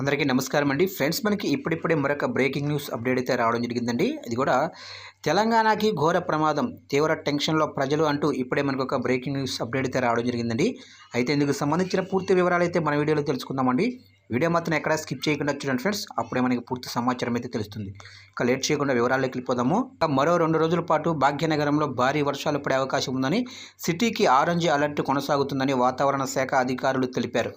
అందరికీ నమస్కారం అండి. ఫ్రెండ్స్ మనకి ఇప్పుడిప్పుడే మరొక బ్రేకింగ్ న్యూస్ అప్డేట్ అయితే రావడం జరిగిందండి. అది కూడా తెలంగాణకి ఘోర ప్రమాదం తీవ్ర టెన్షన్లో ప్రజలు అంటూ ఇప్పుడే మనకు ఒక బ్రేకింగ్ న్యూస్ అప్డేట్ అయితే రావడం జరిగిందండి. అయితే ఇందుకు సంబంధించిన పూర్తి వివరాలు అయితే మన వీడియోలో తెలుసుకుందామండి. వీడియో మాత్రం ఎక్కడ స్కిప్ చేయకుండా చూడండి ఫ్రెండ్స్. అప్పుడే మనకి పూర్తి సమాచారం అయితే తెలుస్తుంది. ఇక లేట్ చేయకుండా వివరాల్లోకి వెళ్ళిపోదాము. మరో రెండు రోజుల పాటు భాగ్యనగరంలో భారీ వర్షాలు పడే అవకాశం ఉందని సిటీకి ఆరెంజ్ అలర్ట్ కొనసాగుతుందని వాతావరణ శాఖ అధికారులు తెలిపారు.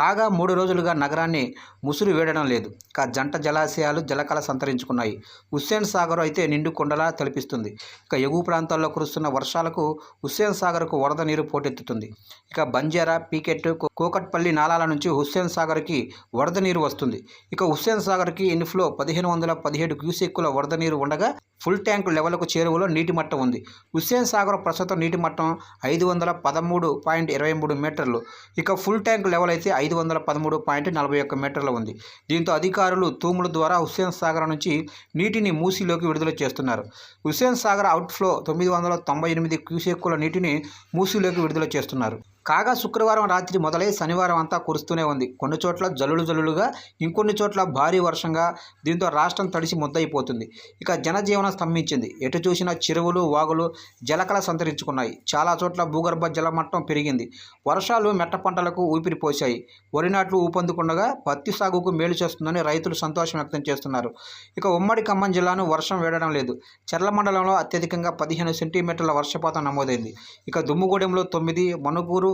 కాగా మూడు రోజులుగా నగరాన్ని ముసురు వేడడం లేదు. ఇక జంట జలాశయాలు జలకళ సంతరించుకున్నాయి. హుస్సేన్ సాగర్ అయితే నిండు కొండలా తలపిస్తుంది. ఇక ఎగువ ప్రాంతాల్లో కురుస్తున్న వర్షాలకు హుస్సేన్ సాగర్కు వరద నీరు పోటెత్తుతుంది. ఇక బంజారా పీకెట్ కోకట్పల్లి నాలాల నుంచి హుస్సేన్ సాగర్కి వరద నీరు వస్తుంది. ఇక హుస్సేన్ సాగర్కి ఇన్ఫ్లో పదిహేను వందల పదిహేడు క్యూసెక్కుల వరద నీరు ఉండగా ఫుల్ ట్యాంక్ లెవెల్కు చేరువలో నీటి మట్టం ఉంది. హుస్సేన్ సాగర్ ప్రస్తుతం నీటి మట్టం ఐదు వందల పదమూడు పాయింట్ ఇరవై మూడు మీటర్లు. ఇక ఫుల్ ట్యాంక్ లెవెల్ అయితే ఐదు వందల పదమూడు పాయింట్ నలభై ఒక్క మీటర్లు ఉంది. దీంతో అధికారులు తూముల ద్వారా హుస్సేన్ సాగర్ నుంచి నీటిని మూసీలోకి విడుదల చేస్తున్నారు. హుస్సేన్ సాగర్ అవుట్ఫ్లో తొమ్మిది వందల తొంభై ఎనిమిది క్యూసెక్కుల నీటిని మూసీలోకి విడుదల చేస్తున్నారు. కాగా శుక్రవారం రాత్రి మొదలై శనివారం అంతా కురుస్తూనే ఉంది. కొన్ని చోట్ల జల్లులు జల్లులుగా ఇంకొన్ని చోట్ల భారీ వర్షంగా దీంతో రాష్ట్రం తడిసి ముద్దయిపోతుంది. ఇక జనజీవనం స్తంభించింది. ఎటు చూసినా చెరువులు వాగులు జలకళ సంతరించుకున్నాయి. చాలా చోట్ల భూగర్భ జలమట్టం పెరిగింది. వర్షాలు మెట్ట పంటలకు ఊపిరి పోశాయి. వరి నాట్లు ఊపందుకుండగా పత్తి సాగుకు మేలు చేస్తుందని రైతులు సంతోషం వ్యక్తం చేస్తున్నారు. ఇక ఉమ్మడి ఖమ్మం జిల్లాను వర్షం వేడడం లేదు. చెర్ల మండలంలో అత్యధికంగా పదిహేను సెంటీమీటర్ల వర్షపాతం నమోదైంది. ఇక దుమ్ముగూడెంలో తొమ్మిది మణుగూరు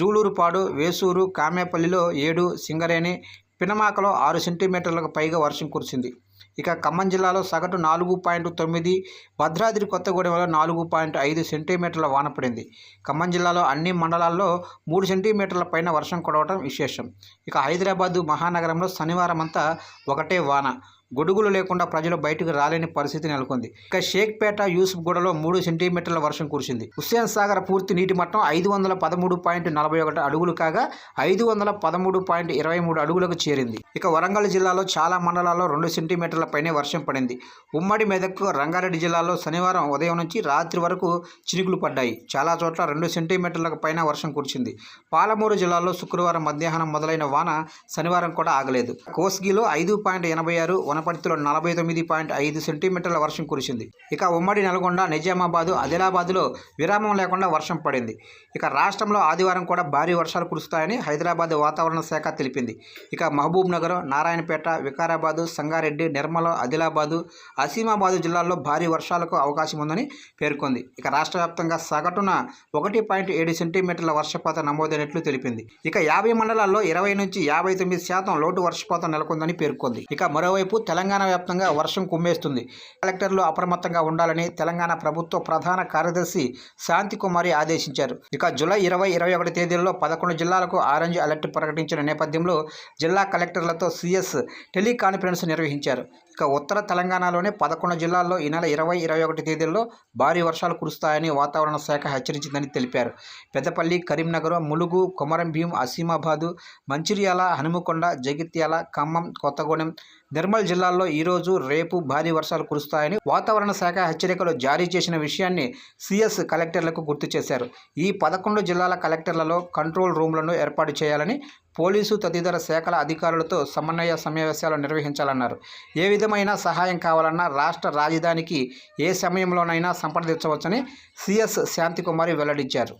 జూలూరుపాడు వేసూరు కామేపల్లిలో ఏడు సింగరేణి పినమాకలో ఆరు సెంటీమీటర్లకు పైగా వర్షం కురిసింది. ఇక ఖమ్మం జిల్లాలో సగటు నాలుగు పాయింట్ తొమ్మిది భద్రాద్రి కొత్తగూడెంలో నాలుగు పాయింట్ ఐదు సెంటీమీటర్ల వాన పడింది. ఖమ్మం జిల్లాలో అన్ని మండలాల్లో మూడు సెంటీమీటర్ల పైన వర్షం కురవడం విశేషం. ఇక హైదరాబాదు మహానగరంలో శనివారం అంతా ఒకటే వాన. గొడుగులు లేకుండా ప్రజలు బయటకు రాలేని పరిస్థితి నెలకొంది. ఇక షేక్పేట యూసుఫ్గూడలో మూడు సెంటీమీటర్ల వర్షం కురిసింది. హుస్సేన్ సాగర్ పూర్తి నీటి మట్టం ఐదు వందల పదమూడు పాయింట్ నలభై ఒకటి అడుగులు కాగా ఐదు వందల పదమూడు పాయింట్ ఇరవై మూడు అడుగులకు చేరింది. ఇక వరంగల్ జిల్లాలో చాలా మండలాల్లో రెండు సెంటీమీటర్ల పైనే వర్షం పడింది. ఉమ్మడి మెదక్ రంగారెడ్డి జిల్లాలో శనివారం ఉదయం నుంచి రాత్రి వరకు చినుకులు పడ్డాయి. చాలా చోట్ల రెండు సెంటీమీటర్లకు పైన వర్షం కురిసింది. పాలమూరు జిల్లాలో శుక్రవారం మధ్యాహ్నం మొదలైన వాన శనివారం కూడా ఆగలేదు. కోస్గిలో ఐదు పాయింట్ ఎనభై ఆరు వనపర్తిలో నలభై తొమ్మిది పాయింట్ ఐదు సెంటీమీటర్ల వర్షం కురిసింది. ఇక ఉమ్మడి నల్గొండ నిజామాబాదు ఆదిలాబాదులో విరామం లేకుండా వర్షం పడింది. ఇక రాష్ట్రంలో ఆదివారం కూడా భారీ వర్షాలు కురుస్తాయని హైదరాబాద్ వాతావరణ శాఖ తెలిపింది. ఇక మహబూబ్ నగర్ నారాయణపేట వికారాబాదు సంగారెడ్డి నిర్మల ఆదిలాబాదు అసీమాబాదు జిల్లాల్లో భారీ వర్షాలకు అవకాశం ఉందని పేర్కొంది. ఇక రాష్ట్ర వ్యాప్తంగా సగటున ఒకటి పాయింట్ ఏడు సెంటీమీటర్ల వర్షపాతం నమోదైనట్లు తెలిపింది. ఇక యాభై మండలాల్లో ఇరవై నుంచి యాభై తొమ్మిది శాతం లోటు వర్షపాతం నెలకొందని పేర్కొంది. ఇక మరోవైపు తెలంగాణ వ్యాప్తంగా వర్షం కుమ్మేస్తుంది. కలెక్టర్లు అప్రమత్తంగా ఉండాలని తెలంగాణ ప్రభుత్వ ప్రధాన కార్యదర్శి శాంతి కుమారి ఆదేశించారు. ఇక జూలై ఇరవై ఇరవై ఒకటి తేదీల్లో పదకొండు జిల్లాలకు ఆరెంజ్ అలర్ట్ ప్రకటించిన నేపథ్యంలో జిల్లా కలెక్టర్లతో సీఎస్ టెలికాన్ఫరెన్స్ నిర్వహించారు. ఇక ఉత్తర తెలంగాణలోని పదకొండు జిల్లాల్లో ఈ నెల ఇరవై ఇరవై ఒకటి తేదీల్లో భారీ వర్షాలు కురుస్తాయని వాతావరణ శాఖ హెచ్చరించిందని తెలిపారు. పెద్దపల్లి కరీంనగర్ ములుగు కొమరంభీం అసీమాబాదు మంచిర్యాల హనుమకొండ జగిత్యాల ఖమ్మం కొత్తగూడెం నిర్మల్ జిల్లాల్లో ఈరోజు రేపు భారీ వర్షాలు కురుస్తాయని వాతావరణ శాఖ హెచ్చరికలు జారీ చేసిన విషయాన్ని సిఎస్ కలెక్టర్లకు గుర్తు చేశారు. ఈ పదకొండు జిల్లాల కలెక్టర్లలో కంట్రోల్ రూమ్లను ఏర్పాటు చేయాలని పోలీసు తదితర శాఖల అధికారులతో సమన్వయ సమావేశాలు నిర్వహించాలన్నారు. ఏ విధమైన సహాయం కావాలన్నా రాష్ట్ర రాజధానికి ఏ సమయంలోనైనా సంప్రదించవచ్చని సిఎస్ శాంతికుమారి వెల్లడించారు.